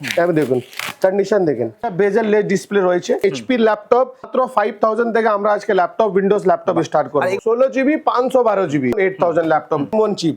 এবার দেখুন কন্ডিশন দেখেন। বেজেল লেস ডিসপ্লে রয়েছে এইচপি ল্যাপটপ মাত্র ফাইভ থাউজেন্ড থেকে আমরা আজকে ল্যাপটপ উইন্ডোজ ল্যাপটপ স্টার্ট করব। ষোলো জিবি পাঁচশো বারো জিবি এইট থাউজেন্ড ল্যাপটপ মন চিপ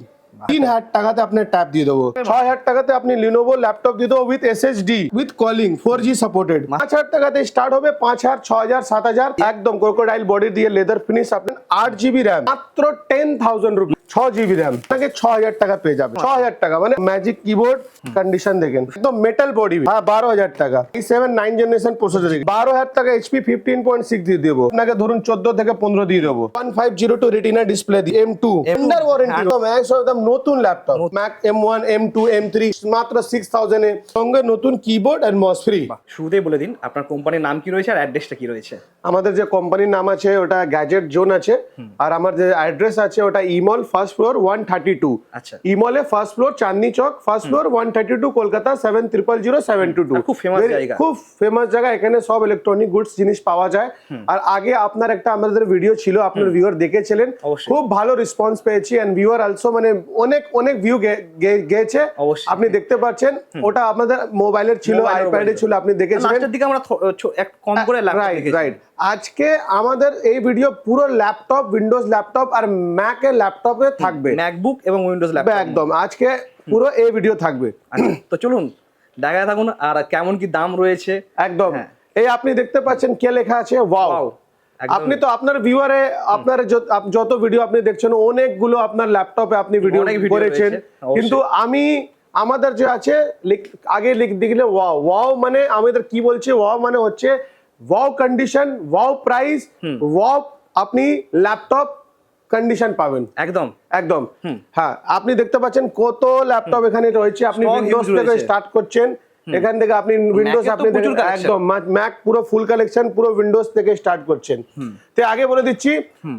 তিন হাজার টাকাতে আপনি ট্যাব দিয়ে দেবো। ছয় হাজার টাকাতে আপনি লিনোভো ল্যাপটপ দিয়ে দেবো with S D with calling four G supported পাঁচ হাজার টাকাতে স্টার্ট হবে পাঁচ হাজার ছ হাজার সাত হাজার। একদম ক্রোকোডাইল বডি দিয়ে লেদার ফিনিশ আপনি আট জিবি র্যাম মাত্র টেন থাউজেন্ড রুপি ছ জিবি র্যাম আপনাকে ছ হাজার টাকা পেয়ে যাবে। ছ হাজার টাকা মানে ম্যাজিক কিবোর্ড কন্ডিশন দেখেন। একদম মেটাল বডি হ্যাঁ বারো হাজার টাকা। এই সেভেন নাইন জেনারেশন প্রসেসর বারো হাজার টাকা এইচপি ফিফটিন পয়েন্ট সিক্স দিয়ে দেবো। আপনাকে ধরুন চোদ্দ থেকে পনেরো দিয়ে দেবো। One five zero two retina display দিয়ে এম টু ওয়ারেন্টি একদম নতুন laptop Mac M one M two M three মাত্র সিক্স থাউজেন্ড এর সঙ্গে নতুন কিবোর্ড এন্ড মস ফ্রি শুরুতেই বলে দিন আপনার কোম্পানির নাম কি রয়েছে আর অ্যাড্রেসটা কি রয়েছে? আমাদের যে কোম্পানির নাম আছে ওটা গ্যাজেট জোন আছে আর আমার যে অ্যাড্রেস আছে ওটা ইমল first floor one thirty two আচ্ছা। ইমলে first floor Chandni Chowk first floor one thirty two Kolkata seven triple zero seven two two খুব famous জায়গা। খুব ফেমাস জায়গা এখানে সব ইলেকট্রনিক গুডস জিনিস পাওয়া যায়। আর আগে আপনার একটা আমাদের ভিডিও ছিল আপনার ভিউয়ার দেখেছিলেন। খুব ভালো রেসপন্স পেয়েছি এন্ড ভিউয়ার অলসো মানে অনেক অনেক ভিউ গেছে। আপনি দেখতে পাচ্ছেন ওটা আপনাদের মোবাইলের ছিল আইপ্যাডে ছিল আপনি দেখেছিলেন। লাস্টের দিকে আমরা কম করে রাইট রাইট আজকে আমাদের এই ভিডিও পুরো ল্যাপটপ উইন্ডোজ ল্যাপটপ আর ম্যাক এর ল্যাপটপে থাকবে। ম্যাকবুক এবং উইন্ডোজ ল্যাপটপ একদম। আজকে পুরো এই ভিডিও থাকবে। আচ্ছা, তো চলুন দেখায় থাকুন আর কেমন কি দাম রয়েছে? একদম। হ্যাঁ। এই আপনি দেখতে পাচ্ছেন কে লেখা আছে? ওয়াও। আপনি তো আপনার ভিউয়ারে আপনার যত- ভিডিও আপনি দেখছেন অনেকগুলো আপনার ল্যাপটপে আপনি ভিডিও করেছেন। কিন্তু আমি আমাদের যে আছে আগে দেখলে ওয়াও ওয়াও মানে আমাদের কি বলছে ওয়াও মানে হচ্ছে wow condition wow price wow আপনি ল্যাপটপ কন্ডিশন পাবেন। একদম। একদম। হ্যাঁ আপনি দেখতে পাচ্ছেন কত ল্যাপটপ এখানে রয়েছে আপনি উইন্ডোজ থেকে স্টার্ট করছেন। এখান থেকে আপনি উইন্ডোজ আপনি। একদম ম্যাক পুরো ফুল কালেকশন পুরো উইন্ডোজ থেকে স্টার্ট করছেন। তো আগে বলে দিচ্ছি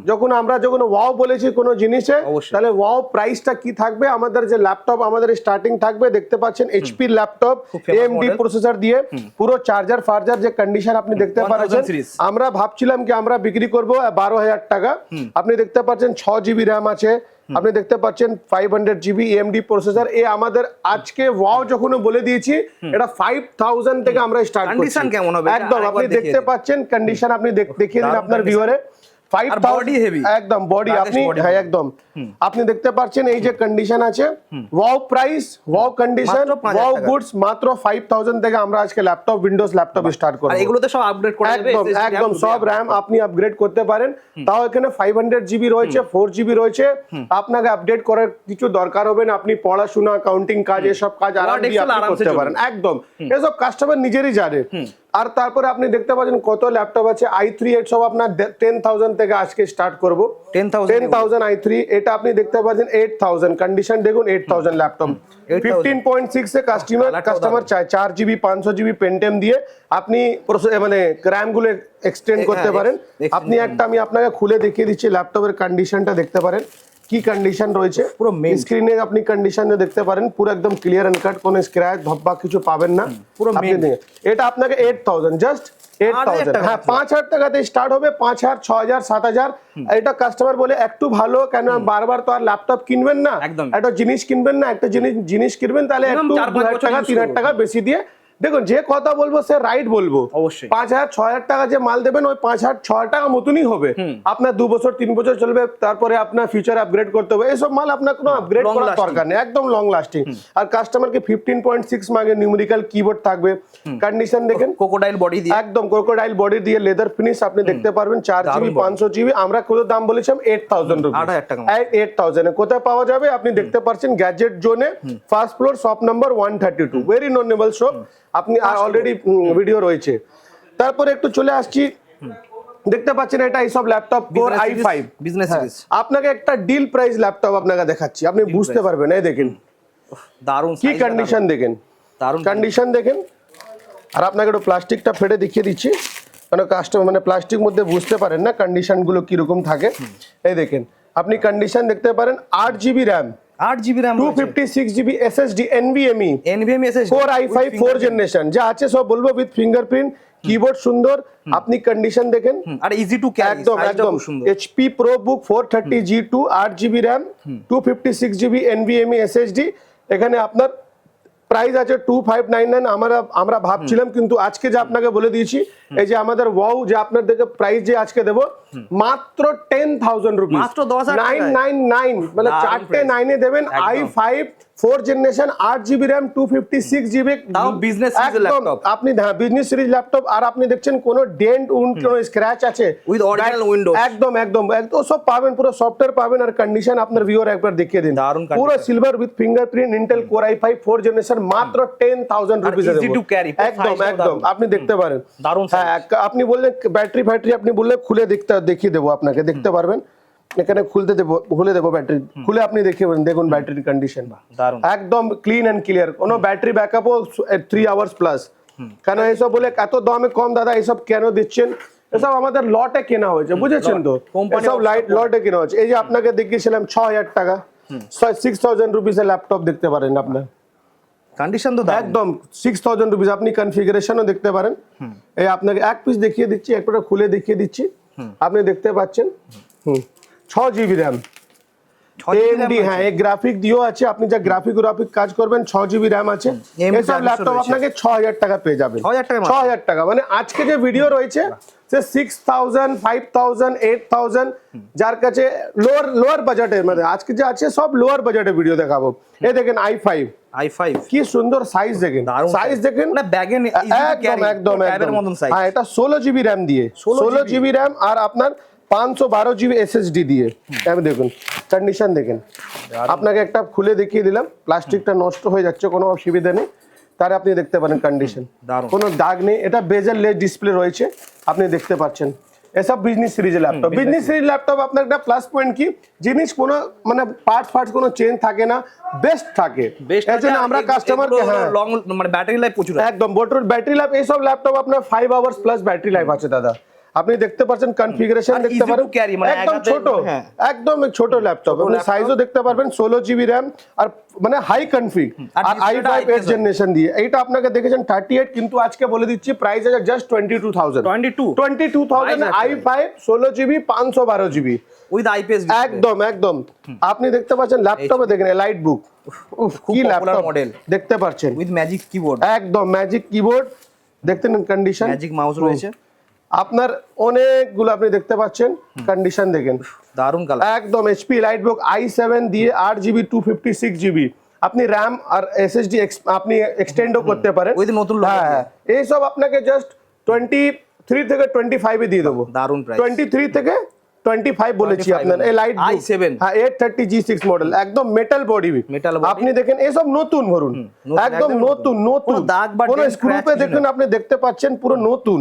যখন আমরা যখন ওয়াও বলেছি কোনো জিনিসে তাহলে ওয়াও প্রাইসটা কি থাকবে? আমাদের যে ল্যাপটপ আমাদের স্টার্টিং থাকবে দেখতে পাচ্ছেন এইচপি ল্যাপটপ এএমডি প্রসেসর দিয়ে পুরো চার্জার ফার্জার যে কন্ডিশন আপনি দেখতে পাচ্ছেন আমরা ভাবছিলাম কি আমরা বিক্রি করব বারো হাজার টাকা। আপনি দেখতে পাচ্ছেন ছ জিবি র্যাম আছে। আপনি দেখতে পাচ্ছেন five hundred GB AMD processor এ আমাদের আজকে ওয়াও যখন বলে দিয়েছি এটা ফাইভ থাউজেন্ড থেকে আমরা স্টার্ট Condition কেমন হবে? একদম আপনি দেখতে পাচ্ছেন কন্ডিশন আপনি দেখ- দেখিয়ে দিন আপনার। ভিউয়ারে heavy। একদম বডি আপনি হ্যাঁ একদম। আপনি দেখতে পাচ্ছেন এই যে কন্ডিশন আছে। Wow price wow condition 5000 wow goods মাত্র ফাইভ থাউজেন্ড থেকে আমরা আজকে ল্যাপটপ উইন্ডোজ ল্যাপটপ স্টার্ট করব। আর এগুলোতে সব আপগ্রেড করা যাবে একদম একদম সব র্যাম আপনি আপগ্রেড করতে পারেন। তাও এখানে ফাইভ হান্ড্রেড জিবি রয়েছে ফোর জিবি রয়েছে। আপনাকে আপডেট করার কিছু দরকার হবে না। আপনি পড়াশোনা কাউন্টিং কাজ এসব কাজ আরামসে করতে পারেন। একদম। এসব কাস্টমার নিজেরই জানে। আর তারপরে আপনি দেখতে পাচ্ছেন কত ল্যাপটপ আছে? আই থ্রি এইট সব আপনার টেন থাউজেন্ড থেকে আজকে স্টার্ট করব। 10,000 টেন থাউজেন্ড আই থ্রি এটা আপনি দেখতে পাচ্ছেন এইট থাউজেন্ড কন্ডিশন দেখুন eight thousand laptop. 8,000 fifteen point six এ কাস্টমার কাস্টমার চায় চার জিবি পাঁচশো জিবি পেন্টেম দিয়ে আপনি মানে র্যামগুলো এক্সটেন্ড করতে হ্যাঁ, পারেন। আপনি একটা আমি আপনাকে খুলে দেখিয়ে দিচ্ছি ল্যাপটপের কন্ডিশনটা দেখতে পারেন। কি কন্ডিশন রয়েছে? পুরো main। স্ক্রিনে আপনি কন্ডিশন দেখতে পারেন পুরো একদম ক্লিয়ার এন্ড কাট কোনো স্ক্র্যাচ ধব্বা কিছু পাবেন না। পুরো এটা আপনাকে এইট থাউজেন্ড জাস্ট এইট হাজার থাউজেন্ড টাকা হ্যাঁ। পাঁচ হাজার টাকাতে স্টার্ট হবে পাঁচ হাজার ছ হাজার সাত হাজার। এটা কাস্টমার বলে একটু ভালো কেন বারবার তো আর ল্যাপটপ কিনবেন না? একটা জিনিস কিনবেন না একটা জিনিস জিনিস কিনবেন তাহলে একটু দু হাজার টাকা তিন হাজার। টাকা বেশি দিয়ে দেখুন যে কথা বলব সে রাইট বলব। অবশ্যই। পাঁচ হাজার ছ হাজার টাকা যে মাল দেবেন ওই পাঁচ হাজার ছ হাজার টাকা মতনই হবে। আপনার দু বছর তিন বছর চলবে তারপরে আপনার ফিউচার আপগ্রেড করতে হবে। এসব মাল আপনার কোনো আপগ্রেড করার দরকার নেই একদম লং লাস্টিং আর কাস্টমারকে ফিফটিন পয়েন্ট সিক্স মাগে নিউমেরিক্যাল কিবোর্ড থাকবে। কন্ডিশন দেখেন। কোকোডাইল বডি দিয়ে। একদম ক্রোকোডাইল বডি দিয়ে লেদার ফিনিশ আপনি দেখতে পারবেন চার জিবি পাঁচশো জিবি আমরা কত দাম বলেছিলাম? এইট থাউজেন্ড রুপি 8,000 টাকা। এইট থাউজেন্ড কোথায় পাওয়া যাবে? আপনি দেখতে পাচ্ছেন গ্যাজেট জোনে first floor shop number one thirty two very knowable shop আপনি অলরেডি ভিডিও রয়েছে। তারপরে একটু চলে আসছি। দেখতে পাচ্ছেন এটা এইসব laptop core i five business আপনাকে একটা ডিল প্রাইস ল্যাপটপ আপনাকে দেখাচ্ছি। আপনি বুঝতে পারবেন এই দেখেন। দারুণ কি কন্ডিশন দেখেন? দারুণ কন্ডিশন দেখেন। আর আপনাকে একটু প্লাস্টিকটা ফেটে দেখিয়ে দিচ্ছি। কারণ কাস্টমার মানে প্লাস্টিক মধ্যে বুঝতে পারেন না কন্ডিশনগুলো কীরকম থাকে। এই দেখেন আপনি কন্ডিশন দেখতে পারেন আট জিবি র্যাম আট GB RAM two fifty six GB SSD NVMe NVM S four i five four generation যা আছে সব বলব উইথ ফিঙ্গারপ্রিন্ট কিবোর্ড সুন্দর আপনি কন্ডিশন দেখেন। আর ইজি টু ক্যারি একদম একদম। HP ProBook four thirty G two আট GB RAM two fifty six GB NVMe SSD এখানে আপনার প্রাইস আছে টু ফাইভ নাইন নাইন আমরা আমরা ভাবছিলাম কিন্তু আজকে যে আপনাকে বলে দিয়েছি এই যে আমাদের ওয়াও যে আপনার দেখে প্রাইস যে আজকে দেবো মাত্র টেন থাউজেন্ড রুপিস মাত্র দশ নাইন নাইন নাইন মানে চারটে। নাইনে দেবেন আই ফাইভ ফোর জেনারেশন আট GB RAM two fifty six GB. laptop। আপনি হ্যাঁ বিজনেস সিরিজ ল্যাপটপ আর আপনি দেখছেন কোনো ডেন্ট উন্ড কোনো স্ক্র্যাচ আছে? Original Back- Windows। একদম একদম। একদম সব পাবেন পুরো সফটওয়্যার পাবেন আর কন্ডিশন আপনার ভিউর একবার দেখিয়ে দিন। পুরো silver with fingerprint Intel core i five four generation মাত্র টেন থাউজেন্ড রুপিস একদম একদম। আপনি দেখতে পারেন। দারুণ হ্যাঁ আপনি বললেন ব্যাটারি ফ্যাটারি আপনি বললে খুলে দেখতে দেখিয়ে দেবো আপনাকে। দেখতে পারবেন। এখানে খুলতে দেবো খুলে দেবো ব্যাটারি খুলে আপনি দেবেন, দেখুন ব্যাটারির কন্ডিশন একদম ক্লিন অ্যান্ড ক্লিয়ার কোনো ব্যাটারি ব্যাকআপও থ্রি আওয়ার্স প্লাস কেন এইসব বলে এত দামে কম দাদা এইসব কেন দিচ্ছেন? এসব আমাদের লটে কেনা হয়েছে বুঝেছেন তো? এসব লাইট লটে কেনা হয়েছে। এই যে আপনাকে দেখিয়েছিলাম ছ হাজার টাকা। সিক্স থাউজেন্ড রুপিসের ল্যাপটপ দেখতে পারেন আপনার কন্ডিশন তো একদম সিক্স থাউজেন্ড রুপিস আপনি কনফিগারেশনও দেখতে পারেন। এই আপনাকে এক পিস দেখিয়ে দিচ্ছি একটা খুলে দেখিয়ে দিচ্ছি। আপনি দেখতে পাচ্ছেন। হুম। ছ জিবি র্যাম এমডি হ্যাঁ এই গ্রাফিক দিয়েও আছে। আপনি যা গ্রাফিক গ্রাফিক কাজ করবেন ছ জিবি র্যাম আছে। এসব ল্যাপটপ আপনাকে ছ হাজার টাকা পেয়ে যাবেন ছ হাজার টাকা। মানে আজকে যে ভিডিও রয়েছে সে six thousand five thousand eight thousand যার কাছে লোয়ার লোয়ার মানে আজকে যে আছে সব লোয়ার বাজেটের ভিডিও দেখাবো। এই দেখেন আই ফাইভ আই ফাইভ কি সুন্দর সাইজ দেখেন। সাইজ দেখেন। মানে ব্যাগে একদম একদম একদম। হ্যাঁ এটা ষোলো জিবি র্যাম দিয়ে। ষোলো জিবি র্যাম আর আপনার পাঁচশো বারো জিবি এসএসডি দিয়ে। আমি দেখুন কন্ডিশন দেখেন। আপনাকে একটা খুলে দেখিয়ে দিলাম প্লাস্টিকটা নষ্ট হয়ে যাচ্ছে কোনো অসুবিধা নেই। তার আপনি দেখতে পারেন কন্ডিশন কোনো দাগ নেই এটা বেজেল লেস ডিসপ্লে রয়েছে আপনি দেখতে পাচ্ছেন। এসব business series laptop business series laptop আপনার একটা প্লাস পয়েন্ট কি? জিনিস কোনো মানে পার্টস ফার্টস কোনো চেঞ্জ থাকে না বেস্ট থাকে। আমরা কাস্টমারকে হ্যাঁ। লং মানে ব্যাটারি লাইফ প্রচুর একদম বোটোর ব্যাটারি লাইফ এইসব ল্যাপটপ আপনার five hours plus battery life আছে দাদা। আপনি দেখতে পাচ্ছেন কনফিগারেশন দেখতে পারেন। মানে একদম ছোট হ্যাঁ। একদম ছোট ল্যাপটপ আপনি। সাইজও দেখতে পারবেন ষোলো জিবি র্যাম আর মানে হাই কনফিগ আর আই ফাইভ এইট জেনারেশন দিয়ে। এইটা আপনাকে দেখেছেন থার্টি এইট কিন্তু আজকে বলে দিচ্ছি প্রাইস আছে just twenty two thousand 22 twenty two thousand i five ষোলো জিবি পাঁচশো বারো জিবি উইথ আইপিএস একদম একদম। আপনি দেখতে পাচ্ছেন ল্যাপটপে দেখেন লাইট বুক কি ল্যাপটপ model। দেখতে পাচ্ছেন। উইথ ম্যাজিক কিবোর্ড একদম ম্যাজিক কিবোর্ড দেখতেন কন্ডিশন ম্যাজিক মাউস রয়েছে। আপনার অনেকগুলো আপনি দেখতে পাচ্ছেন কন্ডিশন দেখেন। দারুণ কালার একদম এইচপি লাইটবুক আই সেভেন দিয়ে আট GB two fifty six GB আপনি র্যাম আর এসএসডি আপনি এক্সটেন্ডও করতে পারেন। With নতুন logo হ্যাঁ হ্যাঁ। এইসব আপনাকে জাস্ট টোয়েন্টি থ্রি থেকে টোয়েন্টি ফাইভে দিয়ে দেবো। দারুণ প্রাইস টোয়েন্টি থ্রি থেকে টোয়েন্টি ফাইভ বলেছি আপনার এই লাইট i7 হ্যাঁ eight thirty G six model একদম মেটাল বডি Metal body। আপনি দেখেন এসব নতুন নতুন, একদম নতুন। নতুন দাগ বা কোনো স্ক্রুপে দেখুন আপনি দেখতে পাচ্ছেন পুরো নতুন।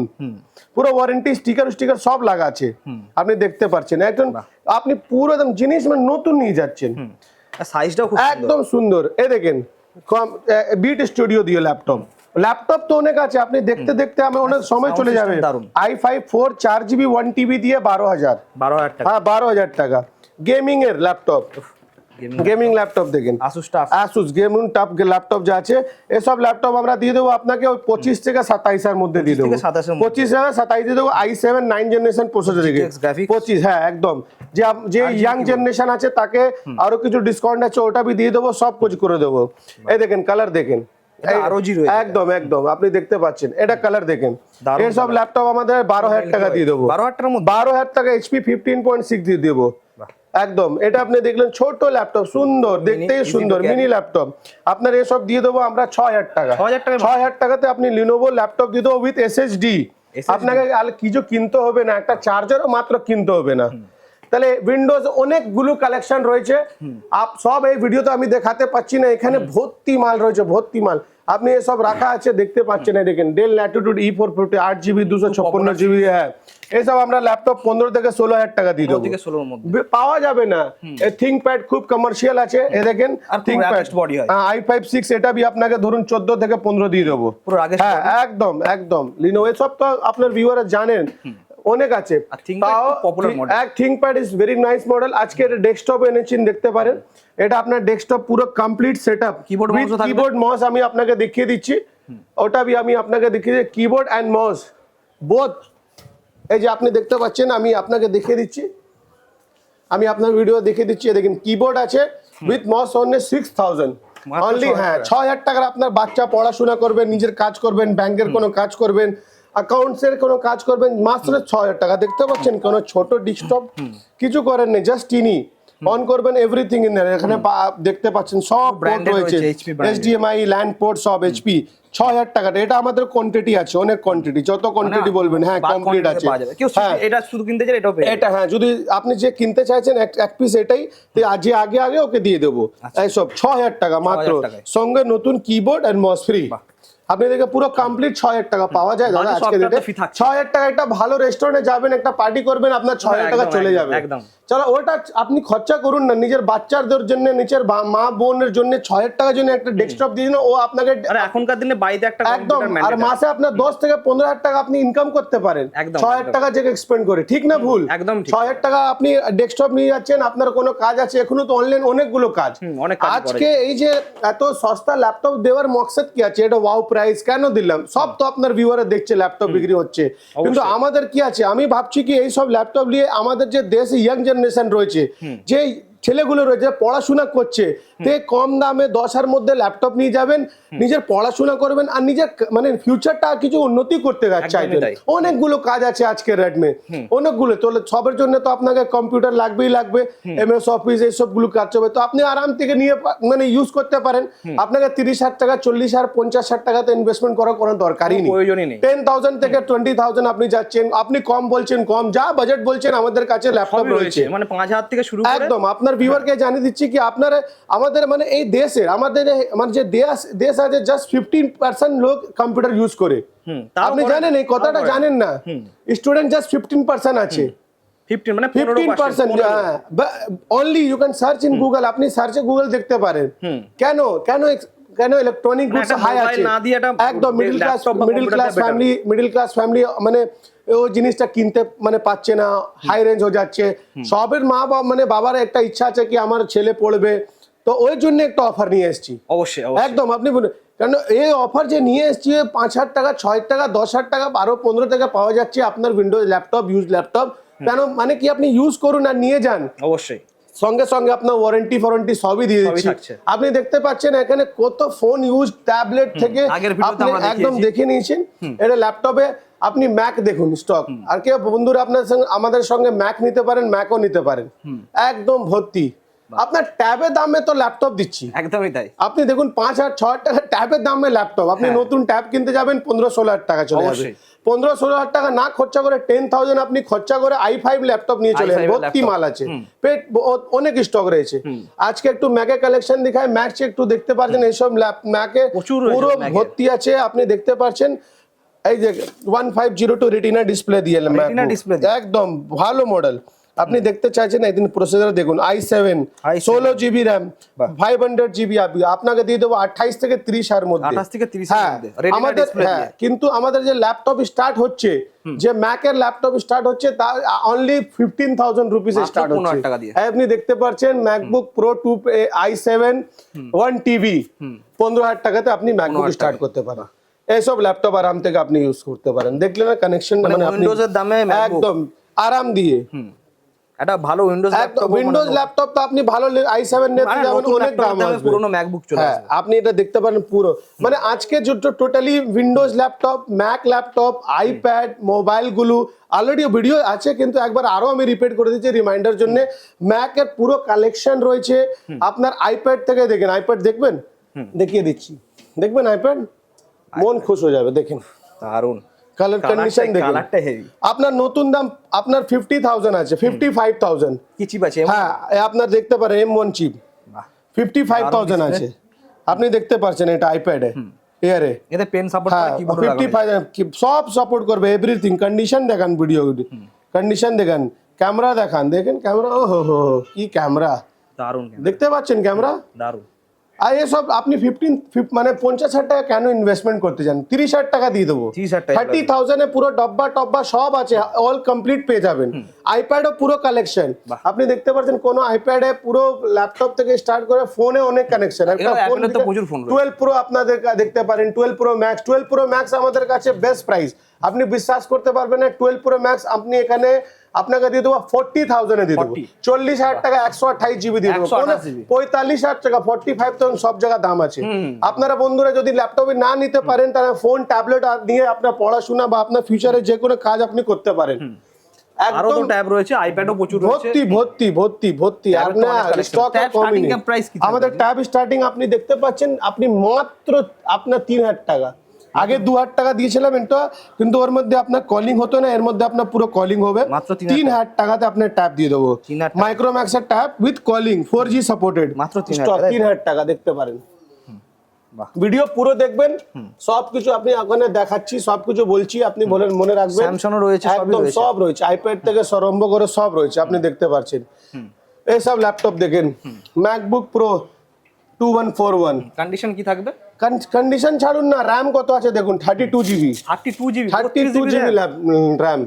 পুরো ওয়ারেন্টি স্টিকার স্টিকার সব লাগা আছে। আপনি দেখতে পাচ্ছেন। একদম আপনি পুরো একদম জিনিস মানে নতুন নিয়ে যাচ্ছেন। সাইজটাও খুব একদম সুন্দর। এ দেখেন বিট স্টুডিও দিয়ে ল্যাপটপ ল্যাপটপ তো অনেক আছে আপনি দেখতে দেখতে আমার অনেক সময় চলে যাবে। আই ফাইভ ফোর চার জিবি ওয়ান টিবি দিয়ে বারো হাজার। বারো হাজার টাকা। হ্যাঁ বারো হাজার টাকা। গেমিং এর ল্যাপটপ গেমিং ল্যাপটপ দেখেন। Asus TUF Asus gaming top laptop যা আছে এসব ল্যাপটপ আমরা দিয়ে দেবো আপনাকে ওই পঁচিশ থেকে সাতাইশের মধ্যে দিয়ে দেবো। থেকে 27 এর মধ্যে। পঁচিশ থেকে সাতাইশ দিয়ে দেবো i seven nine generation processor. পঁচিশ হ্যাঁ একদম। যে যে ইয়াং জেনারেশন আছে তাকে আরও কিছু ডিসকাউন্ট আছে ওটা বি দিয়ে দেবো সব কিছু করে দেবো। এই দেখেন কালার দেখেন। একদম একদম। আপনি দেখতে পাচ্ছেন। এটা কালার দেখেন। colour। ল্যাপটপ আমাদের বারো হাজার টাকা দিয়ে দেবো। বারো হাজার বারো হাজার টাকা এইচপি ফিফটিন পয়েন্ট সিক্স দিয়ে দেবো। একদম। এটা আপনি দেখলেন ছোট ল্যাপটপ সুন্দর দেখতেই সুন্দর মিনি ল্যাপটপ আপনার এসব দিয়ে দেবো আমরা ছ হাজার টাকা। 6,000 টাকায় ছ হাজার টাকাতে আপনি লিনোভো ল্যাপটপ দিয়ে দেবো উইথ এসএসডি আপনাকে আর কিছু কিনতে হবে না একটা চার্জারও মাত্র কিনতে হবে না। তাহলে উইন্ডোজ অনেকগুলো কালেকশন রয়েছে। আপ সব এই ভিডিওতে আমি দেখাতে পাচ্ছি না এখানে ভর্তি মাল রয়েছে ভর্তি মাল। আপনি এসব রাখা আছে দেখতে পাচ্ছেন এই দেখেন Dell Latitude E four fifty আট জিবি দুশো ছাপ্পান্ন জিবি হ্যাঁ। এইসব আমরা ল্যাপটপ পনেরো থেকে ষোলো হাজার টাকা দিয়ে দেবো। পাওয়া যাবে না। থিঙ্ক প্যাড খুব কমার্শিয়াল আছে এ দেখেন আর থিঙ্ক প্যাড হয়। আই ফাইভ সিক্স এটা বি আপনাকে ধরুন চোদ্দ থেকে পনেরো দিয়ে দেবো। হ্যাঁ একদম একদম। লিনো এসব তো আপনার ভিউয়ার জানেন। অনেক আছে। ThinkPad খুব popular এক ইজ ভেরি নাইস মডেল আজকে এটা ডেস্কটপ এনেছেন দেখতে পারেন। এটা আপনার ডেস্কটপ পুরো complete setup mouse keyboard mouse আমি আপনাকে দেখিয়ে দিচ্ছি। ওটা আমি আপনাকে দেখিয়ে দিচ্ছি। কিবোর্ড অ্যান্ড মাউস বোথ এই যে আপনি দেখতে পাচ্ছেন আমি আপনাকে দেখিয়ে দিচ্ছি। আমি আপনার ভিডিও দেখিয়ে দিচ্ছি। দেখেন কিবোর্ড আছে with mouse on six thousand only হ্যাঁ ছ হাজার। টাকার আপনার বাচ্চা পড়াশোনা করবেন নিজের কাজ করবেন ব্যাংকের কোনো কাজ করবেন অ্যাকাউন্টস এর কোনো কাজ করবেন মাত্র ছ হাজার টাকা। দেখতে পাচ্ছেন কোনো ছোট ডিস্টপ কিছু করেন নেই জাস্ট টিনি অন করবেন এভরিথিং ইন এখানে দেখতে পাচ্ছেন সব পোর্ট রয়েছে। এইচডিএমআই ল্যান্ড পোর্ট সব এইচপি ছ হাজার টাকাটা এটা আমাদের কোয়ান্টিটি আছে অনেক কোয়ান্টিটি যত কোয়ান্টিটি বলবেন হ্যাঁ কমপ্লিট আছে। হ্যাঁ। এটা শুধু কিনতে পেয়ে যাবে। এটা হ্যাঁ যদি আপনি যে কিনতে চাইছেন এক পিস এটাই তো আজ আগে আগে ওকে দিয়ে দেবো। এইসব ছ হাজার টাকা মাত্র। সঙ্গে নতুন কিবোর্ড এন্ড মস ফ্রি আপনি দেখে পুরো কমপ্লিট ছ হাজার টাকা পাওয়া যায় দাদা আজকে ডেটে free থাকছে। ছ হাজার টাকা একটা ভালো রেস্টুরেন্টে যাবেন একটা পার্টি করবেন আপনার ছ হাজার টাকা চলে যাবে। একদম। চলো ওটা আপনি খরচা করুন না নিজের বাচ্চাদের জন্য নিজের মা বোনের জন্য ছ হাজার টাকার জন্য একটা ডেস্কটপ দিয়ে দিন, ও আপনাকে এখনকার দিনে বাড়িতে একটা একদম আর মাসে আপনার দশ থেকে পনেরো হাজার টাকা আপনি ইনকাম করতে পারেন। একদম, ছ হাজার টাকা যে এক্সপেন্ড করে ঠিক না ভুল? একদম ঠিক। ছ হাজার টাকা আপনি ডেস্কটপ নিয়ে যাচ্ছেন আপনার কোনো কাজ আছে এখনও তো অনলাইন অনেকগুলো কাজ। অনেক কাজ আজকে এই যে এত সস্তা ল্যাপটপ দেওয়ার মকসদ কি আছে? এটা ওয়াও প্রাইস কেন দিলাম? সব তো আপনার ভিউয়ারে দেখছে ল্যাপটপ বিক্রি হচ্ছে। কিন্তু আমাদের কি আছে? আমি ভাবছি কি এই সব ল্যাপটপ নিয়ে আমাদের যে দেশ ইয়াং জেনারেশন রয়েছে যে ছেলেগুলো রয়েছে পড়াশোনা করছে। তে কম দামে দশের মধ্যে ল্যাপটপ নিয়ে যাবেন নিজের পড়াশোনা করবেন আর নিজের মানে ফিউচারটা কিছু উন্নতি করতে চাইবেন। অনেকগুলো কাজ আছে আজকে রেডমে অনেকগুলো তো সবের জন্য তো আপনাকে কম্পিউটার লাগবেই লাগবে এমএস অফিস এইসবগুলো কাজ হবে। তো আপনি আরাম থেকে নিয়ে মানে ইউজ করতে পারেন। আপনাকে তিরিশ হাজার টাকা চল্লিশ হাজার পঞ্চাশ হাজার টাকাতে ইনভেস্টমেন্ট করার কোনো দরকারই নেই। টেন থাউজেন্ড থেকে টোয়েন্টি থাউজেন্ড আপনি যাচ্ছেন। আপনি কম বলছেন কম যা বাজেট বলছেন আমাদের কাছে ল্যাপটপ রয়েছে। রয়েছে। মানে পাঁচ হাজার থেকে শুরু একদম আপনার ভিউয়ারকে জানিয়ে দিচ্ছি কি আপনার আমাদের মানে এই দেশে আমাদের মানে যে দেশ দেশ আছে জাস্ট ফিফটিন পার্সেন্ট লোক কম্পিউটার ইউজ করে। আপনি জানেন এই কথাটা জানেন না। স্টুডেন্ট জাস্ট ফিফটিন পার্সেন্ট আছে। মানে only you can search in Google আপনি সার্চে গুগল দেখতে পারেন। কেন? কেন কেন ইলেকট্রনিক গুডস হাই আছে? না দিয়ে একটা একদম middle class middle class family middle class family মানে ও জিনিসটা কিনতে মানে পাচ্ছে না হাই রেঞ্জ হয়ে যাচ্ছে। সবের মা বাবা মানে বাবার একটা ইচ্ছা আছে কি আমার ছেলে পড়বে। তো ওই জন্য একটা অফার নিয়ে এসেছি। অবশ্যই একদম আপনি বলুন। কেন এই অফার যে নিয়ে এসেছি পাঁচ হাজার টাকা ছয় হাজার টাকা দশ হাজার টাকা বারো পনেরো টাকা পাওয়া যাচ্ছে আপনার উইন্ডোজ ল্যাপটপ ইউজ ল্যাপটপ কেন? মানে কি আপনি ইউজ করুন আর নিয়ে যান। অবশ্যই। সঙ্গে সঙ্গে আপনার ওয়ারেন্টি ফরেন্টি সবই দিয়ে দিচ্ছি। আপনি দেখতে পাচ্ছেন এখানে কত ফোন ইউজ ট্যাবলেট থেকে আপনি একদম দেখে নিয়েছেন। এটা ল্যাপটপে আপনি ম্যাক দেখুন স্টক আর কেউ বন্ধুরা আপনার সঙ্গে আমাদের সঙ্গে ম্যাক নিতে পারেন ম্যাকও নিতে পারেন। একদম ভর্তি। আপনার ট্যাবের দামে তো ল্যাপটপ দিচ্ছি। একদমই তাই। আপনি দেখুন পাঁচ হাজার ছ হাজার টাকা ট্যাবের দামে ল্যাপটপ। আপনি হ্যাঁ। নতুন ট্যাব কিনতে যাবেন পনেরো ষোলো হাজার টাকা চলে যাবে। পনেরো ষোলো হাজার টাকা না খরচা করে টেন থাউজেন্ড আপনি খরচা করে আই ফাইভ ল্যাপটপ নিয়ে চলে যাবেন। ভর্তি মাল আছে। পেট অনেক স্টক রয়েছে। আজকে একটু ম্যাকে কালেকশন দেখায় ম্যাক একটু দেখতে পাচ্ছেন এইসব ম্যাকে পুরো ভর্তি আছে। আপনি দেখতে পাচ্ছেন এই যে one five zero two retina display দিয়ে। একদম ভালো মডেল আপনি দেখতে চাইছেন একদিন প্রসেসর দেখুন। আই সেভেন ষোলো GB RAM five hundred GB আপনাকে দিয়ে দেবো আঠাইশ থেকে ত্রিশ এর মধ্যে। থেকে 30 হ্যাঁ আমাদের হ্যাঁ কিন্তু আমাদের যে ল্যাপটপ স্টার্ট হচ্ছে যে ম্যাকের ল্যাপটপ স্টার্ট হচ্ছে তা only fifteen thousand rupees start হচ্ছে। হ্যাঁ, আপনি দেখতে পাচ্ছেন MacBook pro two i seven one TV পনেরো হাজার টাকাতে আপনি ম্যাকবুক স্টার্ট করতে পারেন। এইসব ল্যাপটপ আরাম থেকে আপনি ইউজ করতে পারেন। দেখলেন কানেকশন মানে মানে আপনি দামে একদম আরাম দিয়ে। একটা ভালো উইন্ডোজ ল্যাপটপ উইন্ডোজ ল্যাপটপ তো আপনি ভালো আই সেভেন নিতে যাবেন অনেক দাম আসবে। পুরনো ম্যাকবুক চলে হ্যাঁ আসবে। আপনি এটা দেখতে পারেন পুরো। মানে আজকে totally Windows laptop Mac laptop iPad মোবাইলগুলো already video আছে কিন্তু একবার আরও আমি রিপিট করে দিচ্ছি রিমাইন্ডার জন্য। ম্যাক এর পুরো কালেকশন রয়েছে। আপনার আইপ্যাড থেকে দেখেন আইপ্যাড দেখবেন? দেখিয়ে দিচ্ছি। দেখবেন আইপ্যাড মন খুশ হয়ে যাবে দেখেন। দারুণ কালার কন্ডিশন দেখেন। কালারটা হেভি আপনার নতুন দাম আপনার ফিফটি থাউজেন্ড আছে ফিফটি ফাইভ থাউজেন্ড কি চিপ আছে? হ্যাঁ আপনার দেখতে পারেন এম চিপ বাহ। ফিফটি ফাইভ থাউজেন্ড আছে। আপনি দেখতে পাচ্ছেন এটা আইপ্যাডে এয়ারে এতে পেন সাপোর্ট হ্যাঁ করে কিবোর্ড ফিফটি ফাইভ সব সাপোর্ট করবে এভরিথিং কন্ডিশন দেখান ভিডিও কন্ডিশন দেখান। ক্যামেরা দেখান। দেখেন ক্যামেরা ও হো হো, কি ক্যামেরা দারুণ দেখতে পাচ্ছেন ক্যামেরা দারুণ আর এসব আপনি ফিফটিন মানে পঞ্চাশ হাজার টাকা কেন ইনভেস্টমেন্ট করতে চান? তিরিশ হাজার টাকা দিয়ে দেবো। 30,000 টাকা থার্টি থাউজেন্ডে পুরো ডব্বা টব্বা সব আছে অল কমপ্লিট পেয়ে যাবেন। আইপ্যাডও পুরো কালেকশন আপনি দেখতে পাচ্ছেন কোন আইপ্যাডে পুরো ল্যাপটপ থেকে স্টার্ট করে ফোনে অনেক কানেকশন একটা ফোন। টুয়েলভ প্রো আপনাদের দেখতে পারেন twelve pro max twelve pro max আমাদের কাছে বেস্ট প্রাইস আপনি বিশ্বাস করতে পারবেন না টুয়েলভ প্রো ম্যাক্স আপনি এখানে আপনাকে দিয়ে দেবো ফোর্টি থাউজেন্ডে দিয়ে দেবো। চল্লিশ হাজার টাকা একশো আঠাইশ জিবি দিয়ে দেবো। পঁয়তাল্লিশ হাজার টাকা ফোর্টি ফাইভ থাউজেন্ড সব জায়গায় দাম আছে। আপনারা বন্ধুরা যদি ল্যাপটপে না নিতে পারেন তাহলে ফোন ট্যাবলেট নিয়ে আপনার পড়াশোনা বা আপনার ফিউচারে যে কোনো কাজ আপনি করতে পারেন। আরও তো ট্যাব রয়েছে আইপ্যাডও প্রচুর ভর্তি ভর্তি ভর্তি ভর্তি। আপনার স্টক? আমাদের ট্যাব স্টার্টিং আপনি দেখতে পাচ্ছেন আপনি মাত্র আপনার তিন হাজার টাকা। আগে দু হাজার টাকা দিয়েছিলাম এটা কিন্তু ওর মধ্যে আপনার কলিং হতো না এর মধ্যে আপনার পুরো কলিং হবে। মাত্র তিন হাজার টাকাতে আপনার ট্যাব দিয়ে দেবো। টাকা। মাইক্রোম্যাক্সের tab with calling four G supported মাত্র তিন হাজার টাকা, দেখতে পারেন। ভিডিও পুরো দেখবেন সবকিছু আপনি ওখানে দেখাচ্ছি সবকিছু বলছি আপনি বলেন মনে রাখবেন। Samsung-ও রয়েছে, একদম সব রয়েছে। আইপ্যাড থেকে আরম্ভ করে সব রয়েছে আপনি দেখতে পাচ্ছেন এইসব ল্যাপটপ দেখেন। MacBook pro two one four one condition কি থাকবে? কন্ডিশন ছাড়ুন না র্যাম কত আছে দেখুন thirty two GB thirty two GB thirty two GB RAM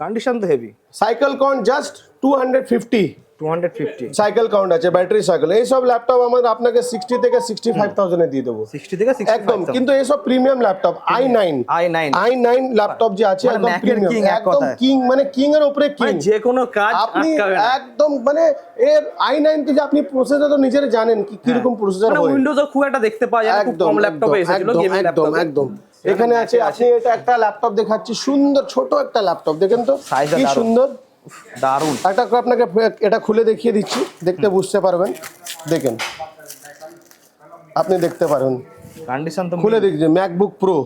condition তো heavy cycle count just two hundred fifty two hundred fifty cycle count আছে battery cycle এইসব ল্যাপটপ আমাদের আপনাকে সিক্সটি থেকে সিক্সটি ফাইভ থাউজেন্ডে দিয়ে দেবো। সিক্সটি থেকে সিক্সটি একদম কিন্তু এইসব premium laptop i nine i nine i nine laptop যে আছে মানে একদম প্রিমিয়াম একদম কিং মানে কিং এর উপরে মানে কিং যে কোনো কাজ আপনি একদম মানে এর আই নাইন কে যে আপনি প্রসেসর তো নিজের জানেন কি কীরকম প্রসেসর মানে হয়। উইন্ডোজ খুব একটা দেখতে পাওয়া যায় খুব একদম কম ল্যাপটপে এসেছিল একদম গেমিং একদম ল্যাপটপ একদম। এখানে আছে আপনি এটা একটা ল্যাপটপ দেখাচ্ছি সুন্দর ছোট একটা ল্যাপটপ দেখেন তো কি সুন্দর। দারুণ একটা করে আপনাকে এটা খুলে দেখিয়ে দিচ্ছি দেখতে বুঝতে পারবেন। দেখেন। আপনি দেখতে পারেন। কন্ডিশন তো খুলে দেখছি MacBook pro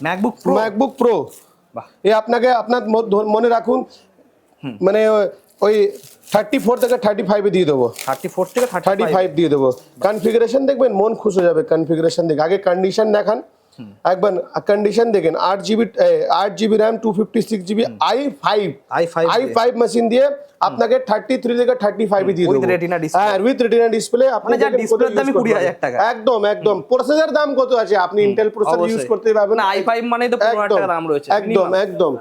MacBook pro MacBook pro বাহ। এ আপনাকে আপনার মনে রাখুন মানে ওই- থার্টি ফোর থেকে থার্টি ফাইভে দিয়ে দেবো। থার্টি ফোর থেকে থার্টি ফাইভ দিয়ে দেবো। কনফিগারেশন দেখবেন মন খুশ হয়ে যাবে কনফিগারেশন দেখে। আগে কন্ডিশন দেখান একবার কন্ডিশন দেখেন আট জিবি আট GB RAM two fifty six GB i five i5 i five machine দিয়ে আপনাকে থার্টি থ্রি থেকে থার্টি ফাইভ দিয়ে দেবো। হ্যাঁ উইথ রেটিনা ডিসপ্লে আপনি যা ডিসপ্লে দেখেন কুড়ি কোথায় দামই use করতে 20,000 পারবেন। টাকা। একদম একদম। প্রসেসর দাম কত আছে? আপনি ইন্টেল প্রসেসর ইউজ। করতে পারবেন? আই ফাইভ মানে তো 15,000 টাকা দাম রয়েছে, একদম একদম।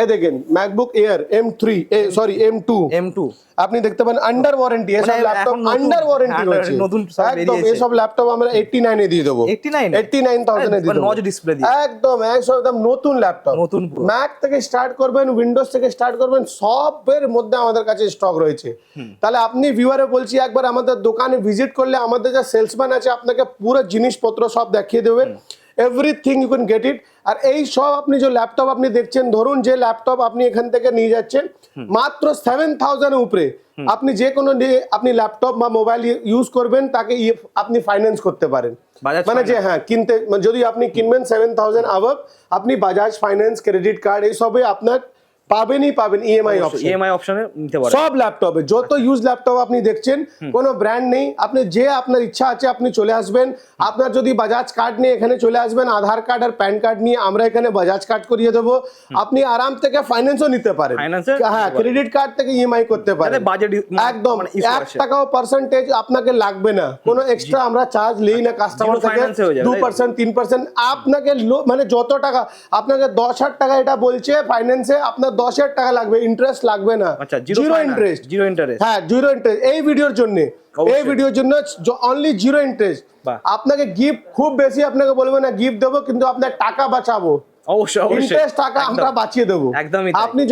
এই দেখেন MacBook air M three sorry M two M two আপনি দেখতে পান আন্ডার ওয়ারেন্টি এসব ল্যাপটপ আন্ডার ওয়ারেন্টি রয়েছে। নতুন একদম এসব ল্যাপটপ আমরা 89 এ দিয়ে দেবো। 89 89000 এ দিয়ে দেবো। display দিয়ে। একদম একদম একদম নতুন ল্যাপটপ নতুন ম্যাক থেকে স্টার্ট করবেন উইন্ডোজ থেকে স্টার্ট করবেন সবের মধ্যে আমাদের কাছে স্টক রয়েছে। তাহলে আপনি ভিউয়ারে বলছি একবার আমাদের দোকানে ভিজিট করলে আমাদের যা সেলসম্যান আছে আপনাকে পুরো জিনিসপত্র সব দেখিয়ে দেবে। Everything you can get it আর এই সব আপনি যে ল্যাপটপ আপনি দেখছেন ধরুন যে ল্যাপটপ আপনি এখান থেকে নিয়ে যাচ্ছেন মাত্র সেভেন থাউজেন্ড উপরে। আপনি যে কোনো আপনি ল্যাপটপ বা মোবাইল ইউজ করবেন তাকে ই- আপনি ফাইন্যান্স করতে পারেন। মানে যে হ্যাঁ কিনতে মানে যদি আপনি কিনবেন সেভেন থাউজেন্ড আবাব আপনি বাজাজ ফাইন্যান্স ক্রেডিট কার্ড এইসবে আপনার পাবেনই পাবেন ইএমআই অপশন ইএমআই অপশনে নিতে পারে সব ল্যাপটপে যত ইউজ ল্যাপটপ আপনি দেখছেন কোনো ব্র্যান্ড নেই। আপনি যে আপনার ইচ্ছা আছে আপনি চলে আসবেন। আপনার যদি বাজাজ কার্ড নিয়ে এখানে চলে আসবেন আধার কার্ড আর প্যান কার্ড নিয়ে আমরা এখানে বাজাজ কার্ড করিয়ে দেবো। আপনি আরাম থেকে ফাইন্যান্সও নিতে পারেন। হ্যাঁ ক্রেডিট কার্ড থেকে ইএমআই করতে পারেন। budget ই- একদম মানে এক টাকাও পার্সেন্টেজ আপনাকে লাগবে না। কোনো এক্সট্রা আমরা চার্জ নেই না কাস্টমার থেকে দু পার্সেন্ট তিন পার্সেন্ট আপনাকে মানে যত টাকা আপনাকে দশ হাজার টাকা এটা বলছে ফাইন্যান্সে আপনার দশ হাজার টাকা লাগবে ইন্টারেস্ট লাগবে না। জিরো ইন্টারেস্ট জিরো ইন্টারেস্ট হ্যাঁ জিরো ইন্টারেস্ট এই ভিডিওর জন্য এই ভিডিওর জন্য অনলি জিরো ইন্টারেস্ট আপনাকে গিফট খুব বেশি আপনাকে বলব না গিফট দেবো কিন্তু আপনার টাকা বাঁচাবো। ইন্টারেস্ট টাকা আমরা বাঁচিয়ে দেবো। আপনি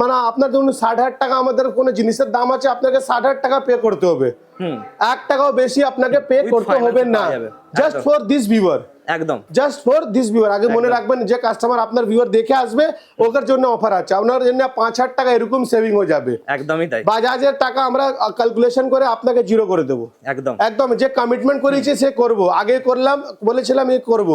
মানে আপনার ধরুন ষাট হাজার টাকা আমাদের কোনো জিনিসের দাম আছে আপনাকে ষাট হাজার টাকা পে করতে হবে। এক টাকাও বেশি আপনাকে পে করতে হবে না। জাস্ট। ফর দিস ভিউয়ার একদম। জাস্ট ফর দিস ভিউয়ার আগে মনে রাখবেন যে কাস্টমার আপনার ভিউয়ার দেখে আসবে ওদের জন্য অফার আছে। আপনার জন্য পাঁচ হাজার টাকা এরকম সেভিং হয়ে যাবে। একদমই তাই। বাজাজের টাকা আমরা ক্যালকুলেশন করে আপনাকে জিরো করে দেবো। একদম। একদম যে কমিটমেন্ট করেছে সে করব। আগে করলাম বলেছিলাম এই করব।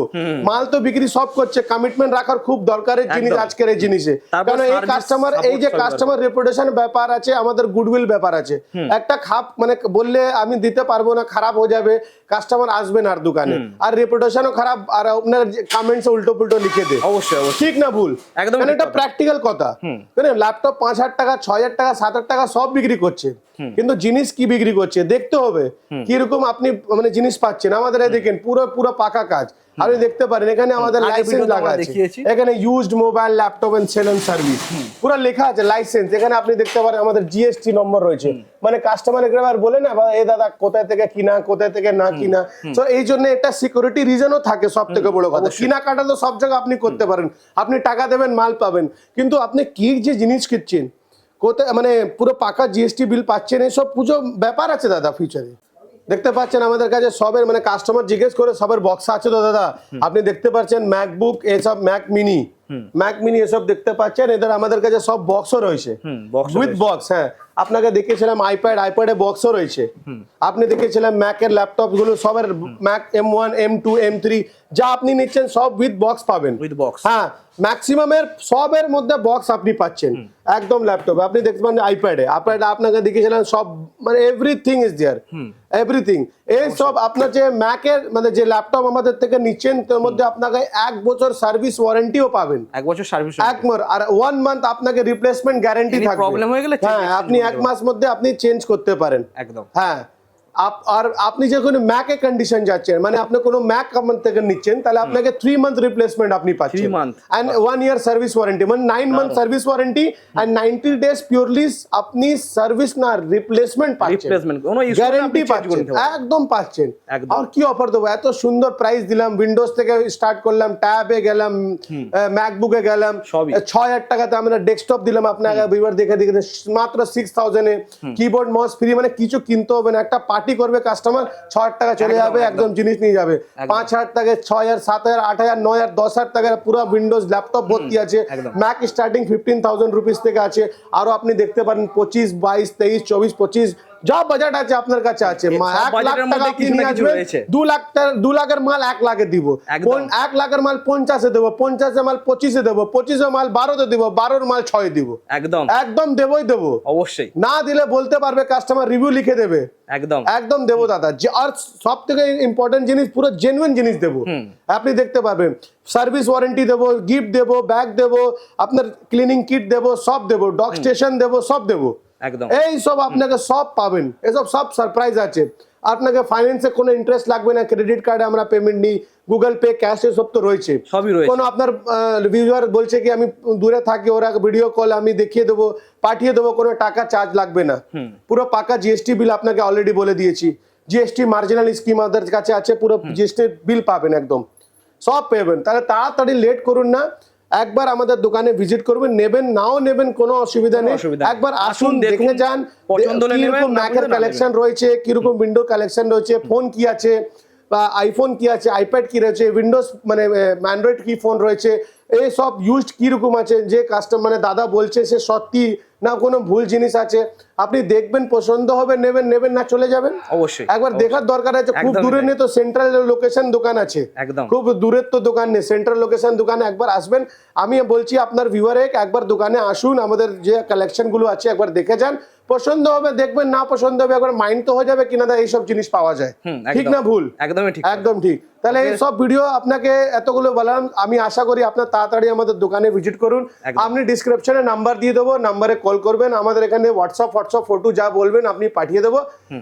মাল তো বিক্রি সব করছে কমিটমেন্ট রাখার খুব দরকারের জিনিস আজকের এই জিনিসে। কারণ এই কাস্টমার এই যে কাস্টমার রেপুটেশন ব্যাপার আছে আমাদের গুডউইল ব্যাপার আছে। একটা খাপ মানে বললে আমি দিতে পারব না খারাপ হয়ে যাবে। কাস্টমার আসবে না আর দোকানে। আর রেপুটেশনও খারাপ আর আপনার কমেন্টস উল্টো পুল্টো লিখে দেয় অবশ্যই ঠিক না ভুল? একদম মানে এটা প্র্যাকটিক্যাল কথা। মানে ল্যাপটপ পাঁচ হাজার টাকা ছয় হাজার টাকা সাত হাজার টাকা সব বিক্রি করছে। কিন্তু জিনিস কি বিক্রি করছে? দেখতে হবে। কীরকম আপনি মানে জিনিস পাচ্ছেন? আমাদের দেখেন পুরো পুরো পাকা কাজ। আপনি দেখতে পারেন এখানে আমাদের লাইসেন্স লাগা আছে। এখানে used mobile laptop and sale and service পুরো লেখা আছে লাইসেন্স এখানে আপনি দেখতে পারেন আমাদের জিএসটি নম্বর রয়েছে। মানে কাস্টমার একবার বলে না এ দাদা কোথায় থেকে কিনা কোথায় থেকে না কিনা। তো এই জন্য এটা সিকিউরিটি রিজনও থাকে সব থেকে বড় কথা। কেনাকাটা তো সব জায়গায় আপনি করতে পারেন। আপনি টাকা দেবেন মাল পাবেন। কিন্তু আপনি কি যে জিনিস কিনছেন কোথায় মানে পুরো পাকা জিএসটি বিল পাচ্ছেন এসব পুজো ব্যাপার আছে দাদা ফিউচারে দেখতে পাচ্ছেন আমাদের কাছে সবের মানে কাস্টমার জিজ্ঞেস করে সবের বক্স আছে তো দাদা? আপনি দেখতে পাচ্ছেন ম্যাকবুক এসব ম্যাক মিনি ম্যাক মিনি এসব দেখতে পাচ্ছেন এদের আমাদের কাছে সব বক্সও রয়েছে। উইথ বক্স হ্যাঁ। আপনাকে দেখেছিলাম আইপ্যাড আইপ্যাডে বক্সও রয়েছে। আপনি দেখেছিলাম ম্যাকের ল্যাপটপগুলো সবের Mac M one M two M three যা আপনি নিচ্ছেন সব উইথ বক্স পাবেন। উইথ বক্স হ্যাঁ ম্যাক্সিমামের সবের মধ্যে বক্স আপনি পাচ্ছেন একদম ল্যাপটপ আপনি দেখতে পান আইপ্যাডে আইপ্যাড আপনাকে দেখিয়েছিলেন সব মানে এভরিথিং ইজ দেয়ার এভরিথিং এই সব আপনার যে ম্যাকের মানে যে ল্যাপটপ আমাদের থেকে নিচ্ছেন তার মধ্যে আপনাকে এক বছর সার্ভিস ওয়ারেন্টিও পাবেন। এক বছর সার্ভিস এক আর ওয়ান মান্থ আপনাকে রিপ্লেসমেন্ট গ্যারান্টি থাকবে। problem হয়ে গেলে হ্যাঁ আপনি এক মাস মধ্যে আপনি চেঞ্জ করতে পারেন। একদম। হ্যাঁ আর আপনি যখন ম্যাকে কন্ডিশন যাচ্ছেন মানে আপনি কোনো ম্যাক কোম্পানি থেকে নিচ্ছেন তাহলে আপনাকে থ্রি মান্থ রিপ্লেসমেন্ট আপনি পাচ্ছেন. And one year service warranty মানে nine month service warranty and ninety days purely আপনি সার্ভিস না রিপ্লেসমেন্ট পাচ্ছেন। গ্যারান্টি পাচ্ছেন। একদম পাচ্ছেন। আর কি অফার দেবো? এত সুন্দর প্রাইস দিলাম উইন্ডোজ থেকে স্টার্ট করলাম ট্যাবে গেলাম ম্যাকবুকে গেলাম সবই। ছ হাজার টাকাতে আমরা ডেস্কটপ দিলাম আপনাকে ভিউয়ার দেখে দেখে মাত্র সিক্স থাউজেন্ডে কিবোর্ড মাউস ফ্রি মানে কিছু কিনতে হবে না একটা পার্টি করবে কাস্টমার ছ হাজার টাকা চলে যাবে একদম। একদম। জিনিস নিয়ে যাবে। পাঁচ হাজার টাকা ছয় হাজার সাত হাজার আট হাজার নয় হাজার দশ হাজার টাকার পুরো উইন্ডোজ ল্যাপটপ ভর্তি আছে। Mac starting fifteen thousand rupees থেকে আছে। আরও আপনি দেখতে পারেন পঁচিশ বাইশ তেইশ চব্বিশ পঁচিশ যা বাজেট আছে আপনার কাছে আছে। এক লাখ টাকা মধ্যে আপনি কিছু না নিয়ে কিছু আসবেন দু লাখ দু লাখের মাল এক লাখে দিব। এক লাখের মাল পঞ্চাশে দেবো পঞ্চাশে মাল পঁচিশে দেবো পঁচিশে মাল বারোতে দিব বারোর মাল ছয় দিব। একদম। একদম দেবই দেবো। অবশ্যই। না দিলে বলতে পারবে কাস্টমার রিভিউ লিখে দেবে। একদম। একদম দেবো দাদা। যে আর সব থেকে ইম্পর্টেন্ট জিনিস পুরো জেনুইন জিনিস দেবো। আপনি দেখতে পারবেন সার্ভিস ওয়ারেন্টি দেবো গিফট দেবো ব্যাগ দেবো আপনার ক্লিনিং কিট দেবো সব দেবো ডগ স্টেশন দেবো সব দেবো। একদম। এই সব আপনাকে সব পাবেন। এসব সব সারপ্রাইজ আছে। আপনাকে ফাইন্যান্সে কোনো ইন্টারেস্ট লাগবে না ক্রেডিট কার্ডে আমরা পেমেন্ট নিই গুগল পে ক্যাশ সব তো রয়েছে। সবই রয়েছে। কোনো আপনার ভিউয়ার বলছে কি আমি দূরে থাকি ওরা ভিডিও কল আমি দেখিয়ে দেবো পাঠিয়ে দেবো কোনো টাকা চার্জ লাগবে না। পুরো পাকা জিএসটি বিল আপনাকে অলরেডি বলে দিয়েছি। জিএসটি মার্জিনাল স্কিম আমাদের কাছে আছে পুরো জিএসটি বিল পাবেন একদম। সব পেবেন তাহলে তাড়াতাড়ি লেট করুন না। একবার আমাদের দোকানে ভিজিট করবেন নেবেন নাও নেবেন কোনো অসুবিধা নেই। একবার আসুন দেখে যান কীরকম ম্যাকের কালেকশন রয়েছে কীরকম উইন্ডো কালেকশন রয়েছে ফোন কি আছে বা আইফোন কি আছে আইপ্যাড কি রয়েছে উইন্ডোজ মানে অ্যান্ড্রয়েড কি ফোন রয়েছে এই সব ইউজড কীরকম আছে যে কাস্টমার মানে দাদা বলছে সে সত্যি না কোনো ভুল জিনিস আছে আপনি দেখবেন পছন্দ হবে নেবেন নেবেন না চলে যাবেন? অবশ্যই একবার দেখার দরকার আছে খুব দূরে নেই তো সেন্ট্রাল লোকেশন দোকান আছে। একদম। খুব দূরের তো দোকান নেই সেন্ট্রাল লোকেশন দোকানে একবার আসবেন। আমি বলছি আপনার ভিউয়ারে একবার দোকানে আসুন আমাদের যে কালেকশনগুলো আছে একবার দেখে যান। পছন্দ হবে দেখবেন না পছন্দ হবে একবার মাইন্ড তো হয়ে যাবে কিনা দা এইসব জিনিস পাওয়া যায়। ঠিক না ভুল? একদমই ঠিক। একদম ঠিক। তাহলে এই সব ভিডিও আপনাকে এতগুলো বললাম আমি আশা করি আপনার তাড়াতাড়ি আমাদের দোকানে ভিজিট করুন। আপনি ডিসক্রিপশনে নাম্বার দিয়ে দেবো নাম্বারে কল করবেন। আমাদের এখানে হোয়াটসঅ্যাপ হোয়াটসঅ্যাপ ফটো যা বলবেন আপনি পাঠিয়ে দেবো।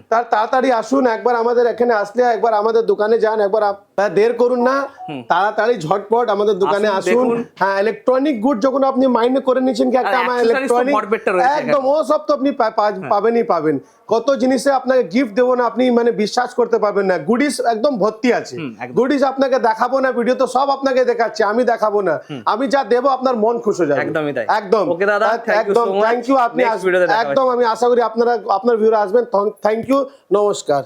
তার তাড়াতাড়ি আসুন একবার আমাদের এখানে আসলে একবার আমাদের দোকানে যান একবার দের করুন না। তাড়াতাড়ি ঝটপট আমাদের দোকানে আসুন, হ্যাঁ ইলেকট্রনিক গুড যখন আপনি মাইন্ডে করে নিচ্ছেন কি একটা আমার ইলেকট্রনিক। একদম ও সব তো আপনি পা- পাবেনই পাবেন। কত জিনিসে আপনাকে গিফট দেবো না আপনি মানে বিশ্বাস করতে পারবেন না। গুডিস একদম ভর্তি আছে। গুডিস আপনাকে দেখাবো না ভিডিও তো সব আপনাকে দেখাচ্ছে আমি দেখাবো না। আমি যা দেবো আপনার মন খুশ হয়ে যাবে। একদমই তাই। একদম। দাদা, একদম থ্যাংক ইউ আপনি একদম আমি আশা করি আপনারা আপনার ভিউরা আসবেন। থ্যাংক ইউ নমস্কার।